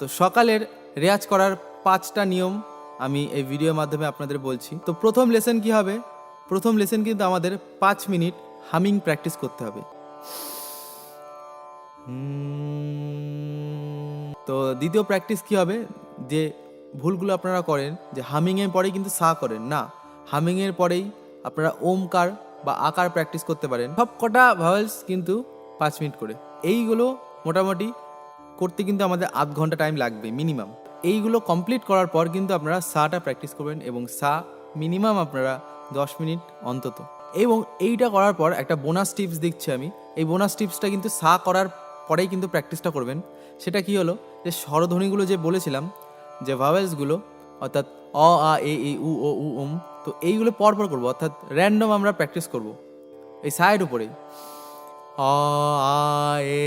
তো সকালের রেয়াজ করার পাঁচটা নিয়ম আমি এই ভিডিওর মাধ্যমে আপনাদের বলছি। তো প্রথম লেসন কি হবে? প্রথম লেসন কিন্তু আমাদের পাঁচ মিনিট হামিং প্র্যাকটিস করতে হবে। তো দ্বিতীয় প্র্যাকটিস কি হবে? যে ভুলগুলো আপনারা করেন, যে হামিংয়ের পরেই কিন্তু সা করেন, না। হামিংয়ের পরেই আপনারা ওমকার বা আকার প্র্যাকটিস করতে পারেন। সব কটা ভাওয়েলস কিন্তু পাঁচ মিনিট করে। এইগুলো মোটামুটি করতে কিন্তু আমাদের আধ ঘণ্টা টাইম লাগবে মিনিমাম এইগুলো কমপ্লিট করার পর কিন্তু আপনারা সাটা প্র্যাকটিস করবেন এবং সা মিনিমাম আপনারা দশ মিনিট অন্তত। এবং এইটা করার পর একটা বোনাস টিপস দিচ্ছি আমি। এই বোনাস টিপসটা কিন্তু সা করার পরেই কিন্তু প্র্যাকটিসটা করবেন। সেটা কি হলো? যে স্বরধ্বনিগুলো যে বলেছিলাম, যে ভাওয়েলসগুলো অর্থাৎ অ, আ, এ, ই, উ, ও, উ, উম, তো এইগুলো পরপর করব, অর্থাৎ র্যান্ডম আমরা প্র্যাকটিস করব। এই সায়ের উপরেই। অ, আ, এ